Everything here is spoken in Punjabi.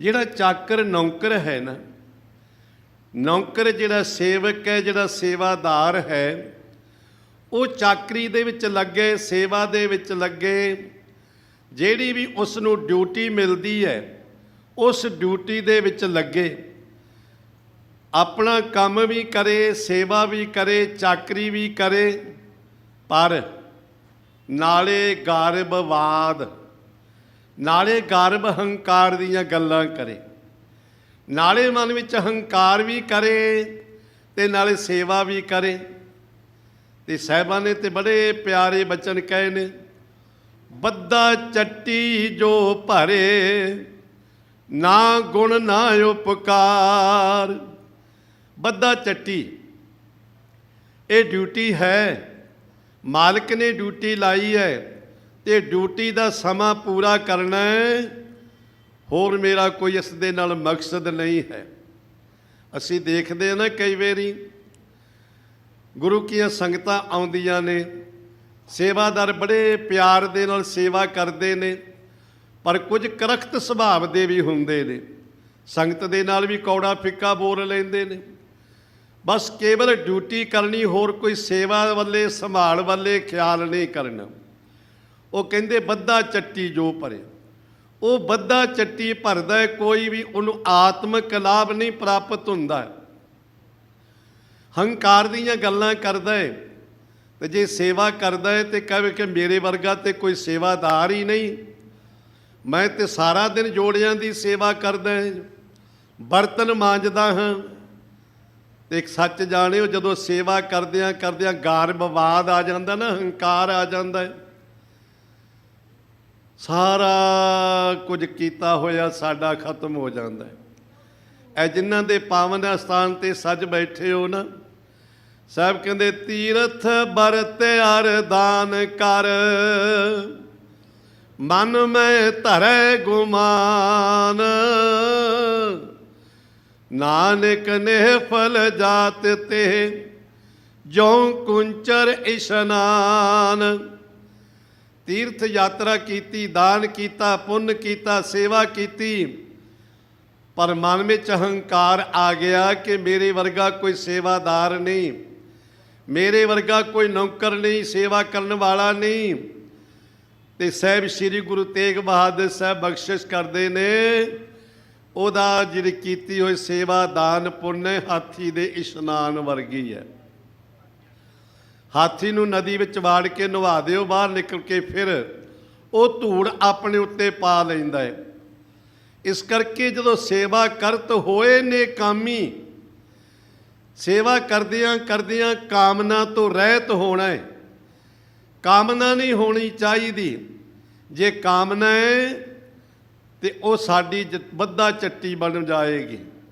ਜਿਹੜਾ ਚਾਕਰ ਨੌਕਰ ਹੈ ਨਾ, ਨੌਕਰ ਜਿਹੜਾ ਸੇਵਕ ਹੈ, ਜਿਹੜਾ ਸੇਵਾਦਾਰ ਹੈ, ਉਹ ਚਾਕਰੀ ਦੇ ਵਿੱਚ ਲੱਗੇ, ਸੇਵਾ ਦੇ ਵਿੱਚ ਲੱਗੇ, ਜਿਹੜੀ ਵੀ ਉਸ ਨੂੰ ਡਿਊਟੀ ਮਿਲਦੀ ਹੈ, ਉਸ ਡਿਊਟੀ ਦੇ ਵਿੱਚ ਲੱਗੇ। ਆਪਣਾ ਕੰਮ ਵੀ ਕਰੇ, ਸੇਵਾ ਵੀ ਕਰੇ, ਚਾਕਰੀ ਵੀ ਕਰੇ, ਪਰ ਨਾਲੇ ਗਰਭਵਾਦ ਨਾਲੇ ਗਰਭ ਹੰਕਾਰ ਦੀਆਂ ਗੱਲਾਂ ਕਰੇ। ਨਾਲੇ ਮਨ ਵਿੱਚ ਹੰਕਾਰ ਵੀ ਕਰੇ ਤੇ ਨਾਲੇ ਸੇਵਾ ਵੀ ਕਰੇ। ਤੇ ਸਾਹਿਬਾਂ ਨੇ ਤੇ ਬੜੇ ਪਿਆਰੇ ਬਚਨ ਕਹੇ ਨੇ ਬੱਦਾ ਚੱਟੀ ਜੋ ਭਰੇ, ਨਾ ਗੁਣ ਨਾ ਉਪਕਾਰ। ਬੱਦਾ ਚੱਟੀ, ਇਹ ਡਿਊਟੀ ਹੈ, ਮਾਲਕ ਨੇ ਡਿਊਟੀ ਲਾਈ ਹੈ। ਤੇ ਡਿਊਟੀ ਦਾ ਸਮਾਂ ਪੂਰਾ ਕਰਨਾ ਹੈ। ਹੋਰ ਮੇਰਾ ਕੋਈ ਇਸ ਦੇ ਨਾਲ ਮਕਸਦ ਨਹੀਂ ਹੈ। ਅਸੀਂ ਦੇਖਦੇ ਹਾਂ ਨਾ ਕਈ ਵਾਰੀ ਗੁਰੂ ਕੀਆਂ ਸੰਗਤਾਂ ਆਉਂਦੀਆਂ ਨੇ, ਸੇਵਾਦਾਰ ਬੜੇ ਪਿਆਰ ਦੇ ਨਾਲ ਸੇਵਾ ਕਰਦੇ ਨੇ, ਪਰ ਕੁਝ ਕਰਖਤ ਸੁਭਾਅ ਦੇ ਵੀ ਹੁੰਦੇ ਨੇ। ਸੰਗਤ ਦੇ ਨਾਲ ਵੀ ਕੌੜਾ ਫਿੱਕਾ ਬੋਲ ਲੈਂਦੇ ਨੇ। ਬਸ ਕੇਵਲ ਡਿਊਟੀ ਕਰਨੀ, ਹੋਰ ਕੋਈ ਸੇਵਾ ਵੱਲੇ, ਸੰਭਾਲ ਵੱਲੇ ਖਿਆਲ ਨਹੀਂ ਕਰਨਾ। ਉਹ ਕਹਿੰਦੇ ਬੱਦਾ ਚੱਟੀ ਜੋ ਭਰੇ। ਉਹ ਬੱਦਾ ਚੱਟੀ ਭਰਦਾ ਹੈ, ਕੋਈ ਵੀ ਉਹਨੂੰ ਆਤਮਿਕ ਲਾਭ ਨਹੀਂ ਪ੍ਰਾਪਤ ਹੁੰਦਾ। ਹੰਕਾਰ ਦੀਆਂ ਗੱਲਾਂ ਕਰਦਾ ਹੈ ਤੇ ਜੇ ਸੇਵਾ ਕਰਦਾ ਹੈ ਤੇ ਕਹੇ ਕਿ ਮੇਰੇ ਵਰਗਾ ਤੇ ਕੋਈ ਸੇਵਾਦਾਰ ਹੀ ਨਹੀਂ। ਮੈਂ ਤੇ ਸਾਰਾ ਦਿਨ ਜੋੜਿਆਂ ਦੀ ਸੇਵਾ ਕਰਦਾ ਹਾਂ ਬਰਤਨ ਮਾਂਜਦਾ ਹਾਂ। ਤੇ ਇੱਕ ਸੱਚ ਜਾਣਿਓ ਜਦੋਂ ਸੇਵਾ ਕਰਦਿਆਂ ਕਰਦਿਆਂ ਗਾਰਬਵਾਦ ਆ ਜਾਂਦਾ ਨਾ ਹੰਕਾਰ ਆ ਜਾਂਦਾ ਹੈ। ਸਾਰਾ ਕੁਝ ਕੀਤਾ ਹੋਇਆ ਸਾਡਾ ਖਤਮ ਹੋ ਜਾਂਦਾ ਹੈ। ਇਹ ਜਿਨ੍ਹਾਂ ਦੇ ਪਾਵਨ ਅਸਥਾਨ ਤੇ ਸੱਜ ਬੈਠੇ ਹੋ ਨਾ ਸਾਹਿਬ ਕਹਿੰਦੇ, ਤੀਰਥ ਬਰਤ ਅਰਦਾਨ ਕਰ। ਮਨ ਮੈਂ ਧਰੈ ਗੁਮਾਨ। ਨਾਨਕ ਨੇ ਫਲ ਜਾਤ ਤੇ ਜੋ ਕੁੰਚਰ ਇਸ਼ਨਾਨ। ਤੀਰਥ ਯਾਤਰਾ ਕੀਤੀ, ਦਾਨ ਕੀਤਾ, ਪੁੰਨ ਕੀਤਾ, ਸੇਵਾ ਕੀਤੀ, ਪਰ ਮਨ ਵਿੱਚ ਹੰਕਾਰ ਆ ਗਿਆ ਕਿ ਮੇਰੇ ਵਰਗਾ ਕੋਈ ਸੇਵਾਦਾਰ ਨਹੀਂ, ਮੇਰੇ ਵਰਗਾ ਕੋਈ ਨੌਕਰ ਨਹੀਂ, ਸੇਵਾ ਕਰਨ ਵਾਲਾ ਨਹੀਂ। ਤੇ ਸਾਹਿਬ ਸ੍ਰੀ ਗੁਰੂ ਤੇਗ ਬਹਾਦਰ ਸਾਹਿਬ ਬਖਸ਼ਿਸ਼ ਕਰਦੇ ਨੇ, ਉਹਦਾ ਜਿਹੜੀ ਕੀਤੀ ਹੋਈ ਸੇਵਾ, ਦਾਨ, ਪੁੰਨ, ਹਾਥੀ ਦੇ ਇਸ਼ਨਾਨ ਵਰਗੀ ਹੈ। ਹਾਥੀ ਨੂੰ ਨਦੀ ਵਿੱਚ ਵਾੜ ਕੇ ਨਵਾ ਦਿਓ, ਬਾਹਰ ਨਿਕਲ ਕੇ ਫਿਰ ਉਹ ਧੂੜ ਆਪਣੇ ਉੱਤੇ ਪਾ ਲੈਂਦਾ ਹੈ। ਇਸ ਕਰਕੇ ਜਦੋਂ ਸੇਵਾ ਕਰਤ ਹੋਏ ਨੇ ਕਾਮੀ, ਸੇਵਾ ਕਰਦਿਆਂ ਕਰਦਿਆਂ ਕਾਮਨਾ ਤੋਂ ਰਹਿਤ ਹੋਣਾ ਹੈ। ਕਾਮਨਾ ਨਹੀਂ ਹੋਣੀ ਚਾਹੀਦੀ। ਜੇ ਕਾਮਨਾ ਹੈ ਤੇ ਉਹ ਸਾਡੀ ਜ- ਬੱਧਾ ਚੱਟੀ ਬਣ ਜਾਏਗੀ।